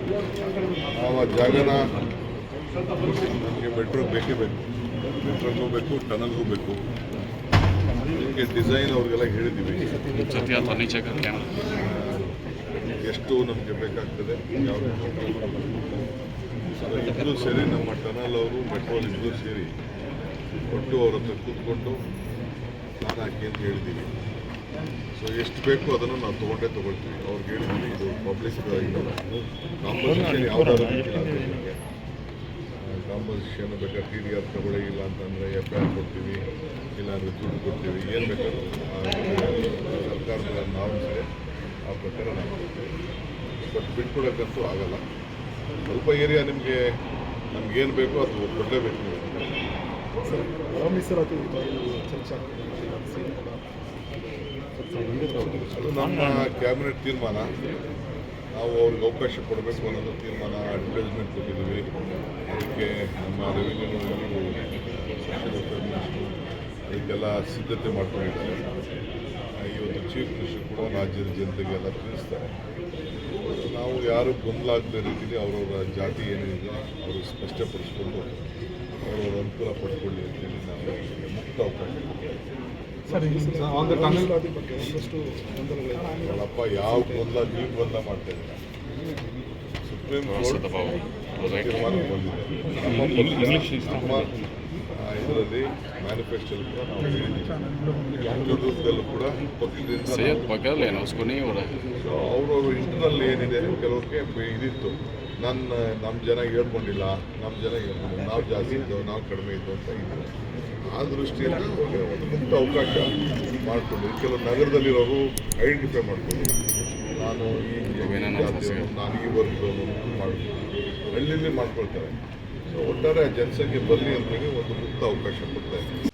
ಆ ಜಾಗನ ನಮಗೆ ಮೆಟ್ರೋ ಬೇಕೇ ಬೇಕು. ಮೆಟ್ರೋಗೂ ಬೇಕು ಟನಲ್ಗೂ ಬೇಕು. ನಿಮಗೆ ಡಿಸೈನ್ ಅವ್ರಿಗೆಲ್ಲ ಹೇಳಿದ್ದೀವಿ. ಎಷ್ಟು ನಮಗೆ ಬೇಕಾಗ್ತದೆ ಇಬ್ಬರು ಸೇರಿ ನಮ್ಮ ಟನಲ್ ಅವರು ಮೆಟ್ರೋಲ್ ಇಬ್ಬರು ಸೇರಿ ಕೊಟ್ಟು ಅವ್ರ ಹತ್ರ ಕೂತ್ಕೊಂಡು ನಾನು ಹಾಕಿ ಅಂತ ಹೇಳಿದ್ದೀವಿ. ಸೊ ಎಷ್ಟು ಬೇಕು ಅದನ್ನು ನಾವು ತೊಗೊಂಡೇ ತೊಗೊಳ್ತೀವಿ. ಅವ್ರಿಗೆ ಹೇಳಿದ್ದೀವಿ ಪಬ್ಲಿಕ್ ಕಾಂಪೋಸಿಷನ್ ಯಾವ್ದಾದ್ರು ನಿಮಗೆ ಕಾಂಪೋಸಿಷನ್ ಬೇಕಾದ್ರೆ ಟಿ ಡಿ ಆರ್ ತಗೊಳ್ಳಿ ಇಲ್ಲ ಅಂತಂದರೆ ಎಫ್ ಐ ಆರ್ ಕೊಡ್ತೀವಿ ಇಲ್ಲಾಂದರೆ ದುಡ್ಡು ಕೊಡ್ತೀವಿ ಏನು ಬೇಕಾದ್ರೂ ಸರ್ಕಾರದ ನಾರ್ಮ್ಸ್ ಆ ಪ್ರಕಾರ ನಾವು ಕೊಡ್ತೀವಿ ಬಟ್ ಬಿಟ್ಕೊಡೋಕ್ಕಂತೂ ಆಗಲ್ಲ. ಸ್ವಲ್ಪ ಏರಿಯಾ ನಿಮಗೆ ನಮ್ಗೇನು ಬೇಕೋ ಅದು ಕೊಡಲೇಬೇಕು ನೀವು. ಅದು ನಮ್ಮ ಕ್ಯಾಬಿನೆಟ್ ತೀರ್ಮಾನ. ನಾವು ಅವ್ರಿಗೆ ಅವಕಾಶ ಕೊಡಬೇಕು ಅನ್ನೋದು ತೀರ್ಮಾನ ಅಡ್ವರ್ಟೈಸ್ಮೆಂಟ್ ಕೊಟ್ಟಿದ್ದೀವಿ. ಅದಕ್ಕೆ ನಮ್ಮ ರೆವಿನ್ಯೂ ಅದಕ್ಕೆಲ್ಲ ಸಿದ್ಧತೆ ಮಾಡ್ಕೊಂಡಿದ್ದಾರೆ. ಇವತ್ತು ಚೀಫ್ ಮಿನಿಸ್ಟರ್ ಕೂಡ ರಾಜ್ಯದ ಜನತೆಗೆಲ್ಲ ತಿಳಿಸ್ತಾರೆ. ನಾವು ಯಾರು ಗೊಂದಲ ಆಗದ ರೀತಿಯಲ್ಲಿ ಅವರವರ ಜಾತಿ ಏನಿದೆ ಅವರು ಸ್ಪಷ್ಟಪಡಿಸ್ಕೊಂಡು ಅವರವರ ಅನುಕೂಲ ಪಡ್ಕೊಳ್ಳಿ ಅಂತೇಳಿ ನಾವು ಮುಕ್ತ ಅವಕಾಶ ಅಲ್ಲಪ್ಪ ಯಾವ ಗೊಂದಲ ನೀವು ಗೊಂದಲ ಮಾಡ್ತಾ ಇದ್ದೀರಾ? ಸುಪ್ರೀಂ ಕೋರ್ಟ್ ಇದರಲ್ಲಿ ಕೂಡ ನಾವು ಕೂಡ ಅವರು. ಇಂಟರ್ನಲ್ಲಿ ಏನಿದೆ ಕೆಲವರಿಗೆ ಇದಿತ್ತು. ನನ್ನ ನಮ್ಮ ಜನ ಹೇಳ್ಕೊಂಡಿಲ್ಲ ನಮ್ಮ ಜನ ಹೇಳ್ಕೊಂಡಿಲ್ಲ. ನಾವು ಜಾಸ್ತಿ ಇದ್ದವು ನಾವು ಕಡಿಮೆ ಇದ್ದವು ಅಂತ ಇತ್ತು ಆ ದೃಷ್ಟಿಯಲ್ಲಿ ಒಂದು ಮುಕ್ತ ಅವಕಾಶ ಮಾಡಿಕೊಂಡು ಕೆಲವು ನಗರದಲ್ಲಿರೋರು ಐಡೆಂಟಿಫೈ ಮಾಡ್ಕೊಂಡು ನಾನು ಈ ನಾನು ಈ ವರ್ಗದವನು ಮಾಡ್ಕೊಂಡು ಹಳ್ಳಿಲಿ ಮಾಡ್ಕೊಳ್ತಾರೆ. ಸೊ ಒಟ್ಟಾರೆ ಆ ಜನಸಂಖ್ಯೆ ಬರಲಿ ಅಂತೇಳಿ ಒಂದು ಮುಕ್ತ ಅವಕಾಶ ಕೊಡ್ತಾ ಇದ್ದೀವಿ